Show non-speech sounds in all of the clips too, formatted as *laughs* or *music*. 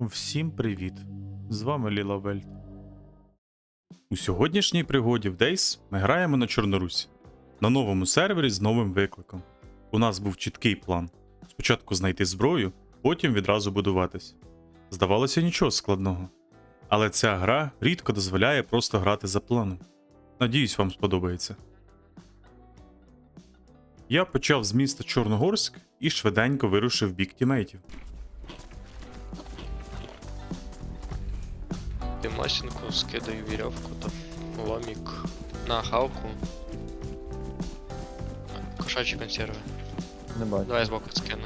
Всім привіт! З вами Ліла Вельт. У сьогоднішній пригоді в Days ми граємо на Чорнорусі на новому сервері з новим викликом. У нас був чіткий план: спочатку знайти зброю, потім відразу будуватись. Здавалося, нічого складного. Але ця гра рідко дозволяє просто грати за планом. Надіюсь, вам сподобається. Я почав з міста Чорногорськ і швиденько вирушив бік тімейтів. Димасінку скидаю вірьовку там ломік на хавку. Кошачі консерви. Не бачу. Давай збоку скину.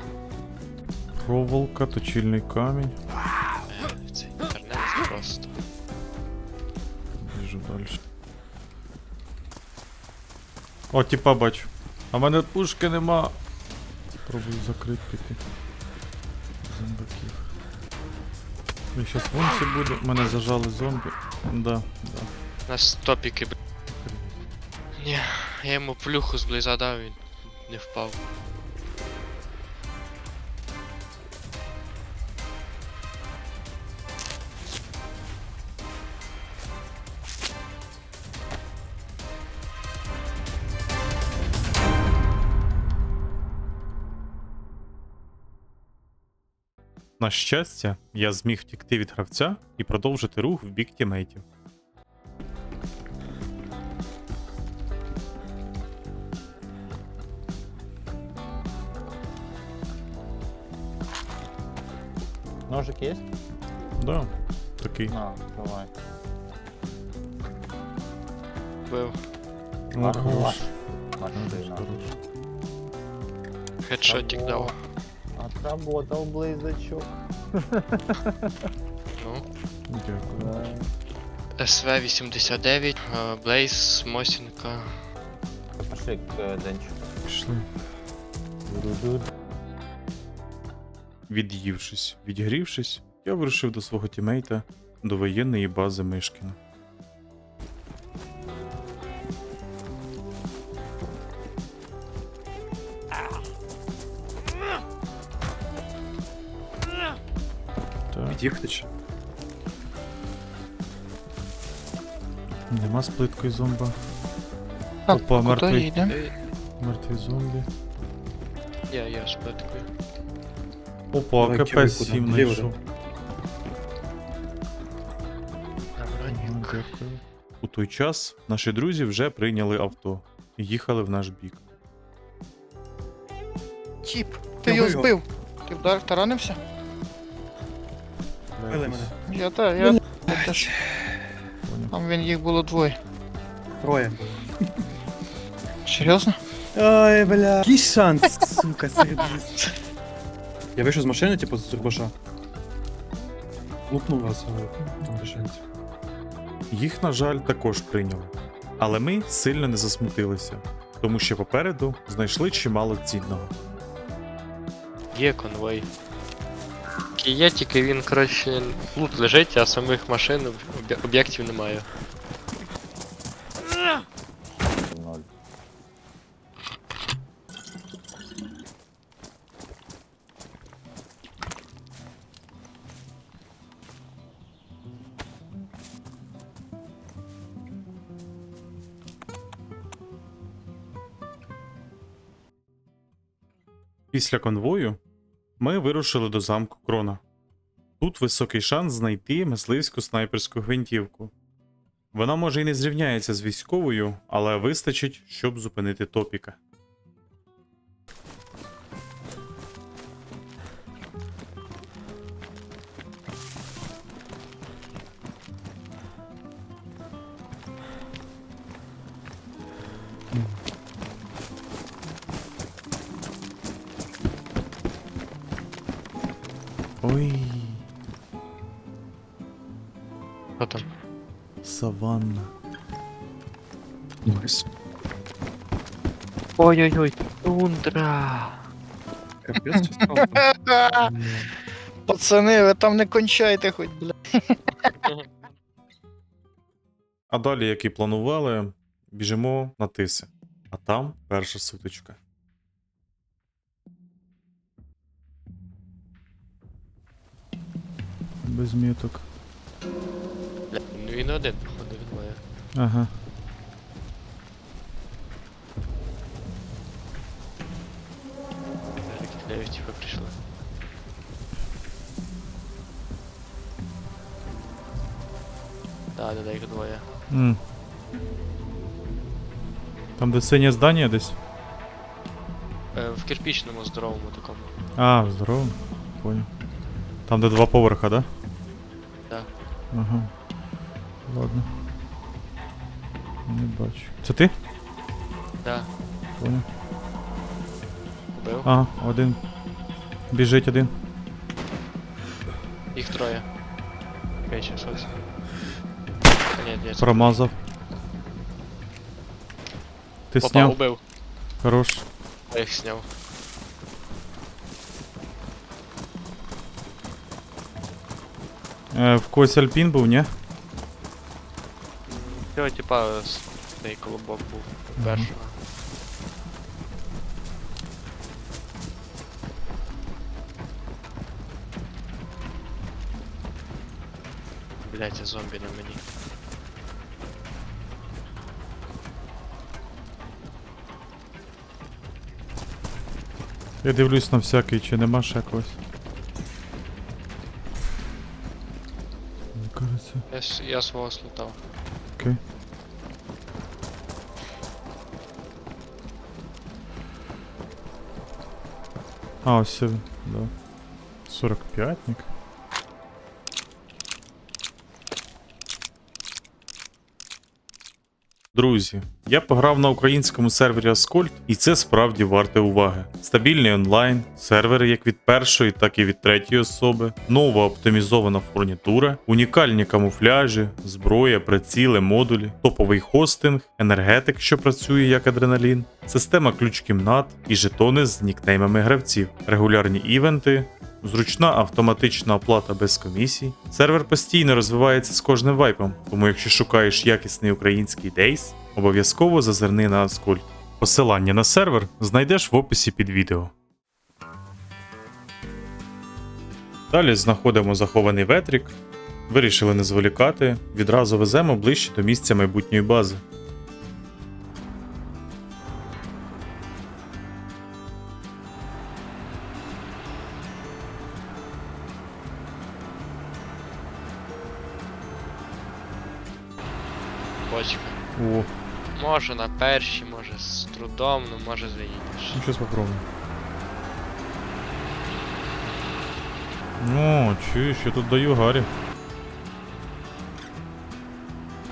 Проволока, точильний камінь. Е, Цей інтернет просто. Біжу далі. О, тіпа бачу. А в мене пушки нема. Пробую закрити піти. Зомбаків. І щас вонці буде. Мене зажали зомбі. Да, да. Нас топіки, б. Ні, я йому плюху дав, він не впав. На щастя, я зміг втікти від гравця і продовжити рух в бік тімейтів. Ножик є? Да, такий. На, давай. Бив. Хорош. Машина. Хедшотик дав. Отработал близачок. Ну. Дякую. Да. СВ-89, е, Блейз, Мосінка. Пошли к э, Денчику. Пішли. Від'ївшись, відгрівшись, я вирушив до свого тімейта до воєнної бази Мишкіна. Від'їхати нема з плиткою зомба. Так, Опа, мертвий. їдемо? Мертвий зомбі. Я, я з плиткою. Опа, Давай, КП кидай 7 куди? Ліво, знайшов. Дякую. У той час наші друзі вже прийняли авто і їхали в наш бік. Тіп, ти його збив. Ти вдар таранився? Били мене. Я так, я теж. Там він їх було двоє. Троє. Серйозно? Ой, бля. Який шанс, сука, лісу. Я вийшов з машини, типу, з турбаша. Лупнув вас, але там лишається. Їх, на жаль, також прийняли. Але ми сильно не засмутилися, тому що попереду знайшли чимало цінного. Є конвой. Такий Є, тільки він, коротше, лут лежить, а самих машин, об'є- об'єктів немає. Після конвою ми вирушили до замку Крона. Тут високий шанс знайти мисливську снайперську гвинтівку. Вона може і не зрівняється з військовою, але вистачить, щоб зупинити топіка. Ой, Що там? саванна. Найс. Ой-ой-ой, тундра. Капець, стало? *laughs* Пацани, ви там не кончайте хоч, бля. А далі, як і планували, біжимо на тиси. А там перша сутичка. Без міток. Ну він один, походу, він моє. Ага. Типа, прийшли. Да, да, да, їх двоє. М. Там де синє здання десь? Е, в кирпічному здоровому такому. А, здорово. Понял. Там де два поверха? Да. Ага. Ладно. Не бачу. Це ти? Да, Понял. убив. Ага, один. Біжить один. Їх троє. Менше щось. А, ні, ні, це Промазав. Ти Попав, сняв? убив. Хорош. Я їх сняв. Е, в когось альпін був, ні? Цього типа цей колобок був першого. Блять, а зомбі на мені. Я дивлюсь на всякий, чи нема ще когось. Я, свого слутав. Окей. А, ось да. 45-ник. Друзі, я пограв на українському сервері Ascult, і це справді варте уваги. Стабільний онлайн, сервери як від першої, так і від третьої особи, нова оптимізована фурнітура, унікальні камуфляжі, зброя, приціли, модулі, топовий хостинг, енергетик, що працює як адреналін, система ключ-кімнат і жетони з нікнеймами гравців, регулярні івенти, Зручна автоматична оплата без комісій. Сервер постійно розвивається з кожним вайпом, тому якщо шукаєш якісний український дейс, обов'язково зазирни на Аскольд. Посилання на сервер знайдеш в описі під відео. Далі знаходимо захований ветрік. Вирішили не зволікати, відразу веземо ближче до місця майбутньої бази. Може на першій, може з трудом, ну може заїдеш. ну щось попробуємо. Ну, чуєш, я тут даю Гаррі.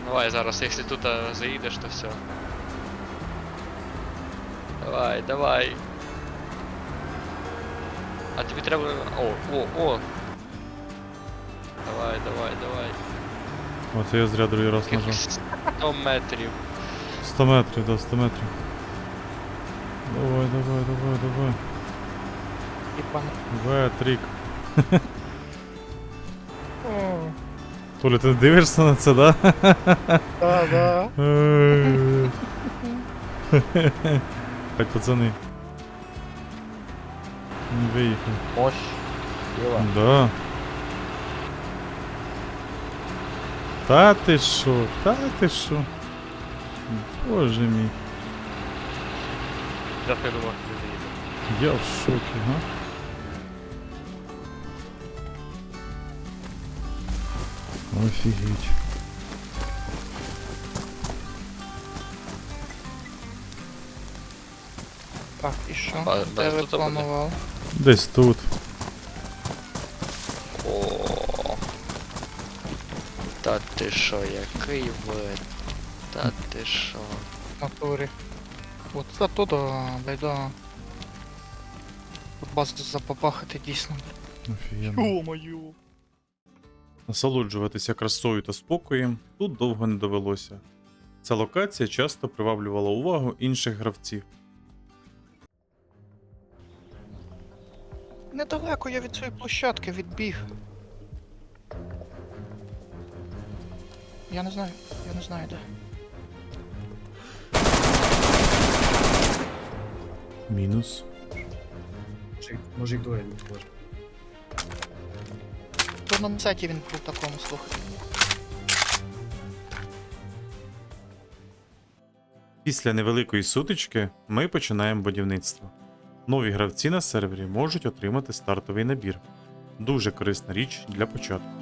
Давай зараз, якщо тут а, заїдеш, то все. Давай, давай. А тобі треба. О, о, о! Давай, давай, давай. Оце я зря другий раз нажав. 100 метрів. 100 метрів, да, 100 метрів. Давай, давай, давай, давай. Ветрік. *laughs* Толя, ти дивишся на це, да? Да, да. *laughs* Так, пацани. Він Виїхав. Мощь. Да. Та ти що? Та ти що? Боже мій. Я не думав, що ти. Я в шокі, га? Офігеть. Так, і що? А, Де да, ви тут буде. планували? Десь тут. О. Та ти що, який вид? Та ти? В натурі. От це тут, байда. Тут базу запопахати дійсно. Офігенно. Йо-моє. Насолоджуватися красою та спокоєм тут довго не довелося. Ця локація часто приваблювала увагу інших гравців. Недалеко я від цієї площадки відбіг. Я не знаю, я не знаю де. Мінус. Може, може не може. то на сеті він був такому слухай. Після невеликої сутички ми починаємо будівництво. Нові гравці на сервері можуть отримати стартовий набір. Дуже корисна річ для початку.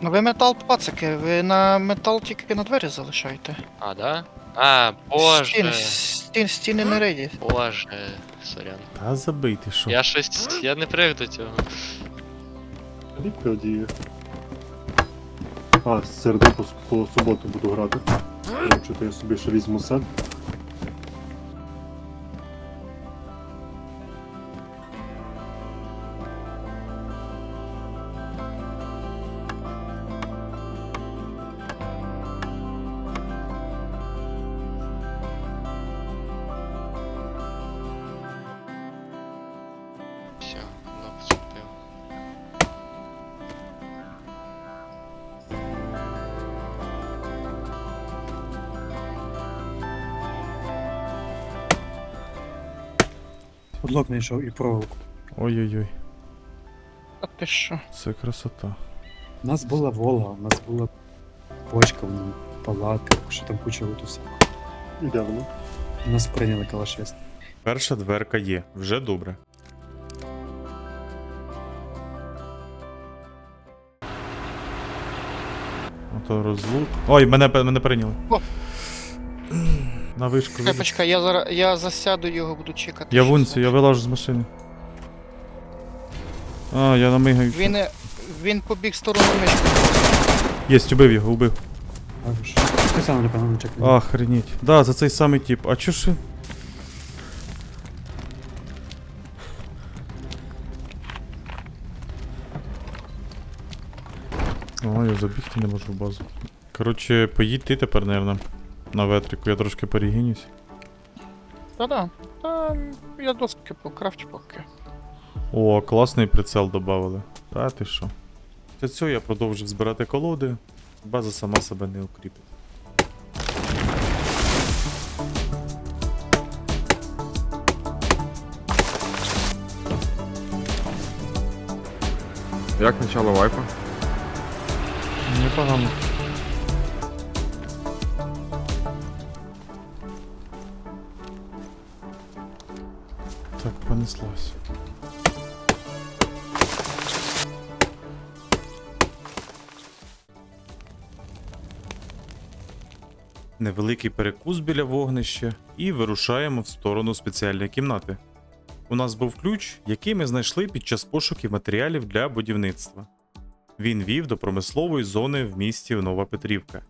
Ну ви метал пацики, ви на метал тільки на двері залишаєте. А, да? А, боже. Стін, стін, стіни не рейді. Боже, сорян. Та забий ти що. Я щось. Я не привик до цього. Діє. А, з середи по, по суботу буду грати. Чи то я собі ще візьму сет. Подлог знайшов і проволоку. Ой-ой-ой, А ти що? це красота. У нас була Волга, у нас була бочка в ній, палатка, що там куча луту всякого. І де воно? Нас прийняли калашист. Перша дверка є, вже добре. Ото розлук. Ой, мене, мене прийняли. На вишку. Виліз. почекай, я зараз я засяду його, буду чекати. Я що вунці, я вилажу з машини. А, я намигаю. Він, е, він побіг в сторону мишки. Єсть, убив його, убив. Ти сам, напевно, не чекай. Охренеть. Да, за цей самий тип. А чо ж він? О, я забігти не можу в базу. Коротше, поїдь ти тепер, наверно, на ветрику, я трошки перегинюсь. Та-да. Та я доски покрафчу поки. О, класний прицел додали. Та ти що? Після цього я продовжив збирати колоди, база сама себе не укріпить. Як начало вайпа? Непогано. Так. Невеликий перекус біля вогнища і вирушаємо в сторону спеціальної кімнати. У нас був ключ, який ми знайшли під час пошуків матеріалів для будівництва. Він вів до промислової зони в місті Нова Петрівка.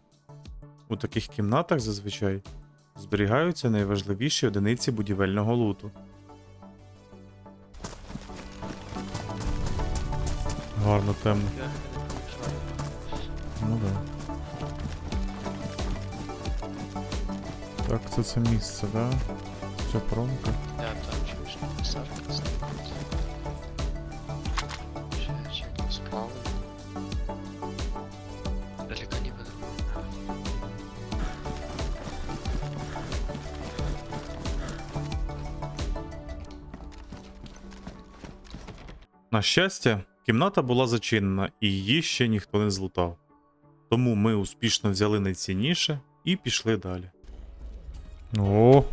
У таких кімнатах зазвичай зберігаються найважливіші одиниці будівельного луту. Гарно темно. Ну да. Так, це це місце, да? Це промка. Я там чуєш посадка стоїть. Ще чи справа. Далеко не буду. На щастя, Кімната була зачинена і її ще ніхто не злутав. Тому ми успішно взяли найцінніше і пішли далі. О!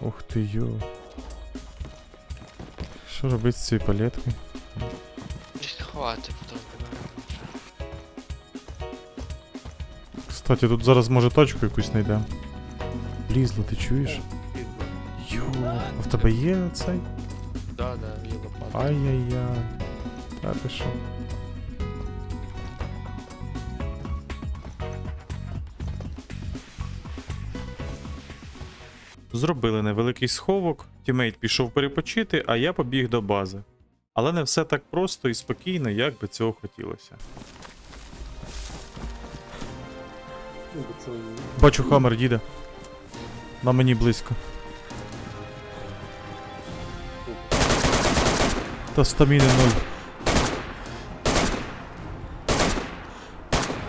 Ух ти йо. Що робити з цією палеткою? Хватить потім. Кстати, тут зараз може тачку якусь знайдемо. Лізло, ти чуєш? Йо, а в тебе є цей? Ай-яй-яй. Та ти що? Зробили невеликий сховок, тімейт пішов перепочити, а я побіг до бази. Але не все так просто і спокійно, як би цього хотілося. Бачу хамер їде. На мені близько. Та стамины ноль.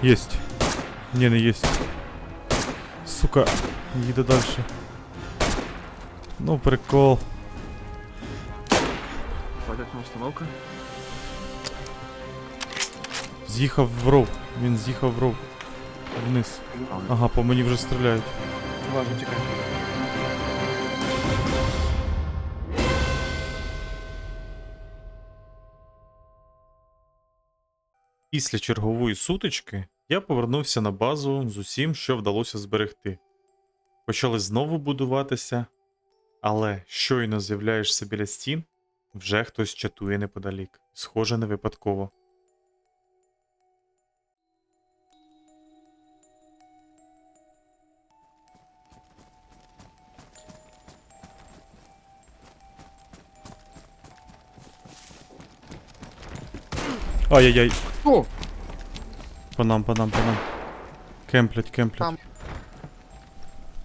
Есть. Не, не есть. Сука, еда дальше. Ну, прикол. Полетна установка. З'їхав в роу. Він з'їхав в роу. Вниз. Ага, по мені вже стріляють. Важно, чекай. Після чергової сутички я повернувся на базу з усім, що вдалося зберегти. Почали знову будуватися, але щойно з'являєшся біля стін, вже хтось чатує неподалік. Схоже, не випадково. Ай-яй-яй. О! По нам, по нам, по нам. Кемплять, кемплять. Там.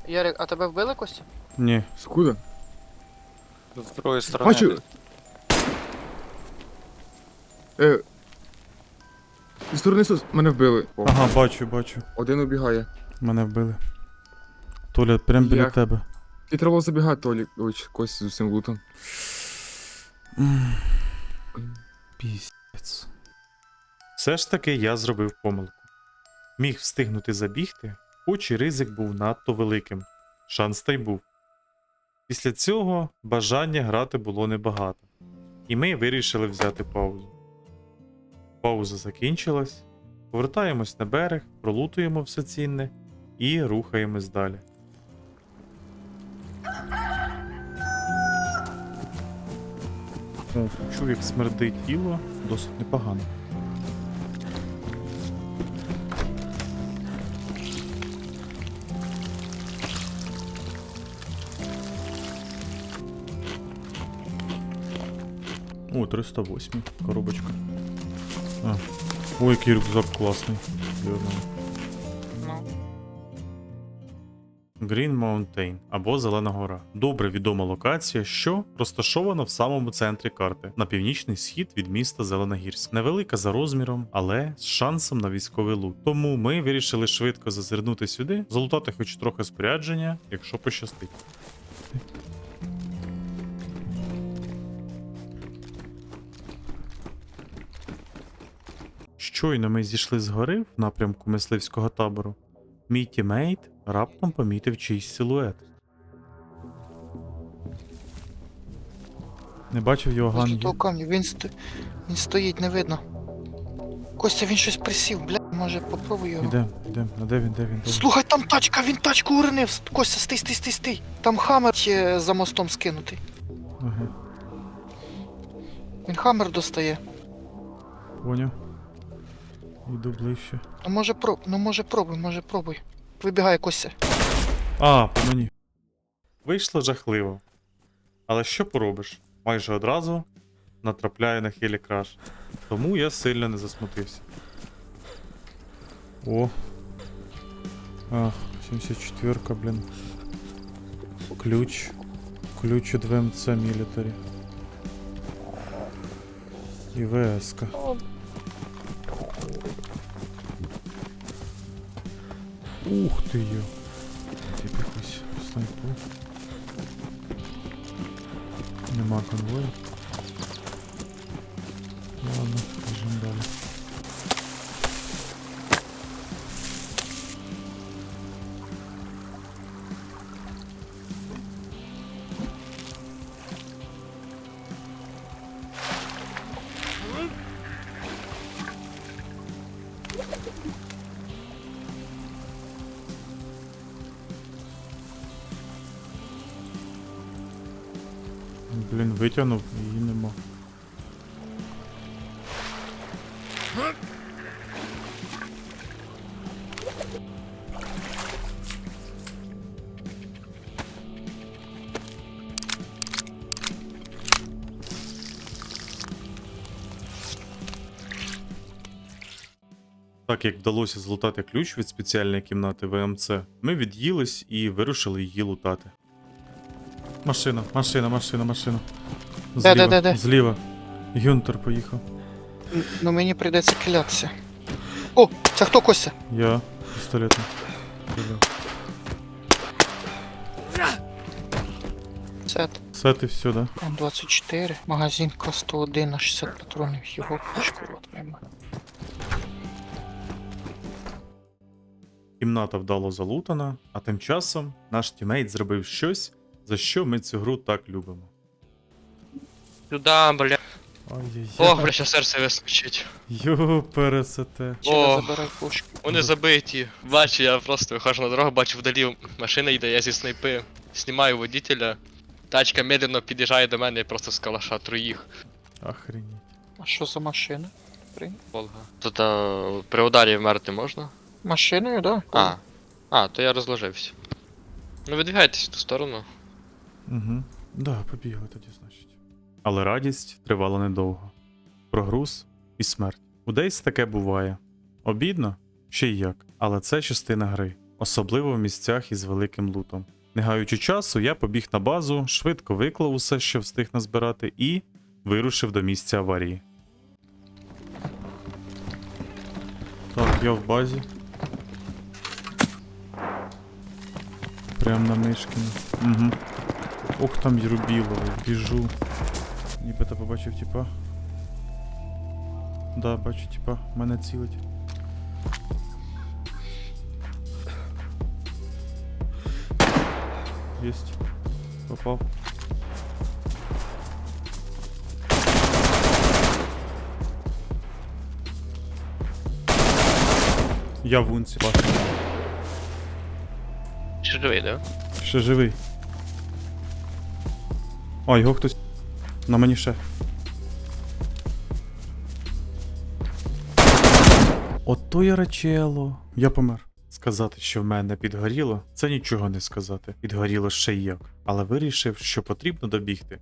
Ярик, а тебе вбили Костя? Ні. Скуда? З другої сторони. Бачу. Е. Зі сторони сос мене вбили. О, Ага, бачу, бачу. Один убігає. Мене вбили. Толя, прям біля Як? тебе. І треба було забігати, Толік. Ой, Костя з усім лутом. Піздець. Все ж таки я зробив помилку. Міг встигнути забігти, хоч і ризик був надто великим. Шанс та й був. Після цього бажання грати було небагато, і ми вирішили взяти паузу. Пауза закінчилась, повертаємось на берег, пролутуємо все цінне і рухаємось далі. Чув, як смердить тіло, досить непогано. 308 коробочка. А. Ой, який рюкзак класний. Green Mountain або Зелена Гора. Добре відома локація, що розташована в самому центрі карти на північний схід від міста Зеленогірськ. Невелика за розміром, але з шансом на військовий лут. Тому ми вирішили швидко зазирнути сюди, залутати хоч трохи спорядження, якщо пощастить. Щойно ми зійшли з гори в напрямку мисливського табору. Мій тімейт раптом помітив чийсь силует. Не бачив його Ось ган. того камню, він, сто... він стоїть, не видно. Костя, він щось присів, бля, може попробуй його. Ідем, ідем. А де він, де він? Де він? Слухай, там тачка, він тачку уронив. Костя, стий, стий, стий, стий. Там хамер ще за мостом скинутий. Ага, Він хамер достає. поняв. Йду ближче. Ну може проб... ну може пробуй, може пробуй. Вибігає Костя. А, по мені. Вийшло жахливо. Але що поробиш? Майже одразу натрапляю на хілі краш. Тому я сильно не засмутився. О. А, 74, блін. Ключ. Ключ від ВМЦ Military. І ВСК. Ух ти йо. Тип якийсь снайпу. Нема конвою. Блін, витягнув, її нема. Так як вдалося злутати ключ від спеціальної кімнати ВМЦ, ми від'їлись і вирушили її лутати. Машина, машина, машина, машина. Зліва, де, де, де? зліва. Гюнтер поїхав. Ну мені прийдеться клятися. О, це хто Костя? Я пістолетом. Це Сет і все, да? М24, магазин К101 на 60 патронів, його пушку рот мимо. Кімната вдало залутана, а тим часом наш тімейт зробив щось, за що ми цю гру так любимо. Сюда, бля. Ой-ой-ой. Ох, бля, ще серце вискочить. Йо, пересете. О. Вони забиті. Бачу, я просто виходжу на дорогу, бачу вдалі машина йде, я зі снайпи. Знімаю водителя. Тачка медленно під'їжджає до мене і просто з калаша троїх. Охренеть. А що за машина? Волга. Тут а, при ударі вмерти можна? Машиною, да? А. А, то я розложився. Ну видвигайтесь в ту сторону. Угу. Да, побігли тоді, значить. Але радість тривала недовго. Прогруз і смерть. У Дейс таке буває. Обідно? Ще й як. Але це частина гри, особливо в місцях із великим лутом. Не гаючи часу, я побіг на базу, швидко виклав усе, що встиг назбирати, і вирушив до місця аварії. Так, я в базі. Прям на Мишкіну. Угу. Ох, там Єрубілови, біжу. Нібито побачив типа. Да, бачу, типа, мене цілить. Єсть. Попав. Я в унці бачу. Ще живий, да? Ще живий. О, його хтось. На мені ще. Ото я рачело. Я помер. Сказати, що в мене підгоріло, це нічого не сказати. Підгоріло ще й як. Але вирішив, що потрібно добігти.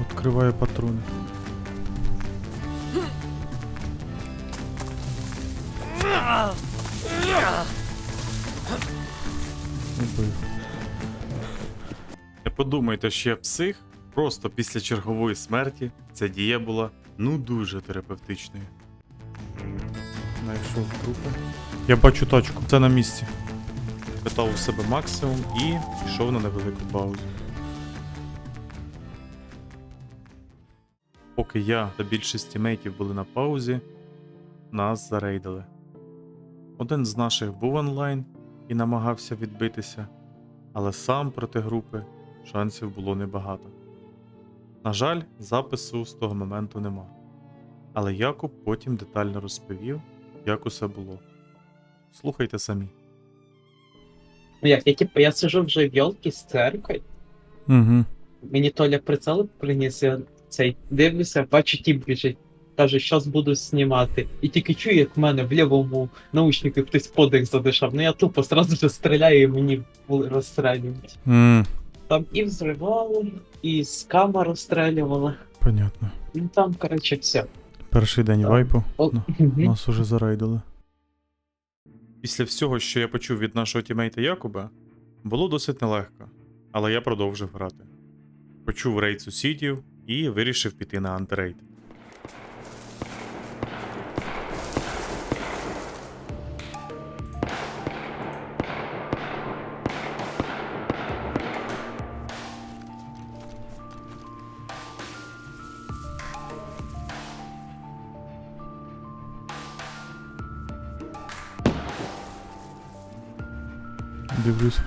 Відкриваю патрони. Убив. Подумайте, що я псих. Просто після чергової смерті ця дія була ну дуже терапевтичною. Знайшов трупи. Я бачу тачку, це на місці. Питав у себе максимум і пішов на невелику паузу. Поки я та більшість тімейтів були на паузі, нас зарейдили. Один з наших був онлайн і намагався відбитися, але сам проти групи шансів було небагато. На жаль, запису з того моменту нема. Але Якуб потім детально розповів, як усе було. Слухайте самі. Як, я типу, я сижу вже в йолки з церкви, Угу. мені Толя прицел приніс, я цей дивлюся, бачу тіп біжить. Каже, щас буду знімати. І тільки чую, як в мене в лівому наушнику хтось подих задишав. Ну я тупо сразу же стріляю і мені розстрілюють. Mm, Там і взривали, і з камер розстрілювали. понятно. Ну там, коротше, все. Перший день вайпу. О, Ну, мгм. Нас уже зарейдили. Після всього, що я почув від нашого тімейта Якуба, було досить нелегко, але я продовжив грати. Почув рейд сусідів і вирішив піти на антирейд.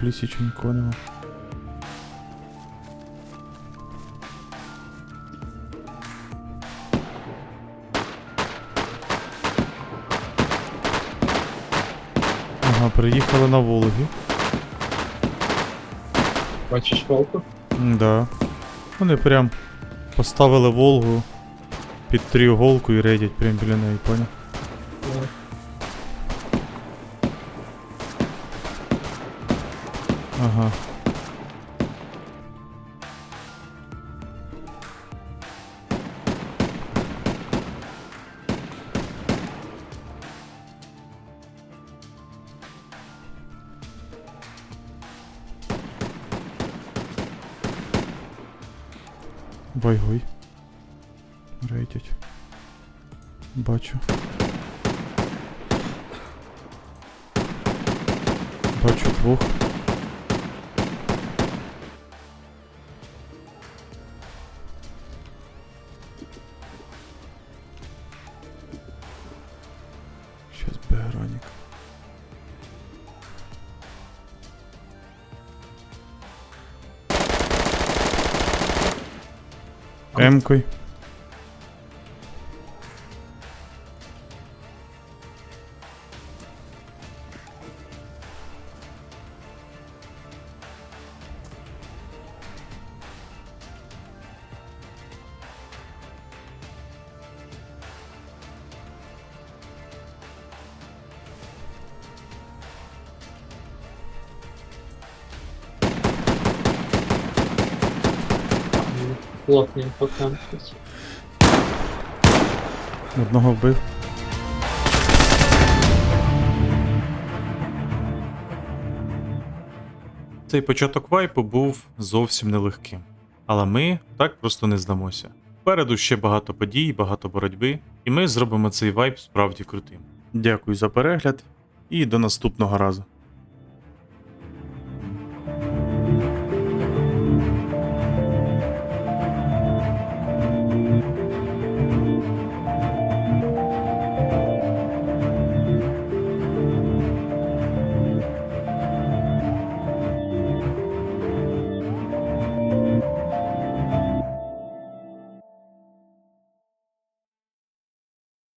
В лісі, чи нікого нема. Ага, приїхали на Волги. Бачиш волку? Да. Вони прям поставили Волгу під тріуголку і рейдять прям біля неї, поняв? Бачу двох. Сейчас Беграник. Емкой. Плотненько щось. Одного вбив. Цей початок вайпу був зовсім нелегким. Але ми так просто не здамося. Впереду ще багато подій, багато боротьби, і ми зробимо цей вайп справді крутим. Дякую за перегляд і до наступного разу.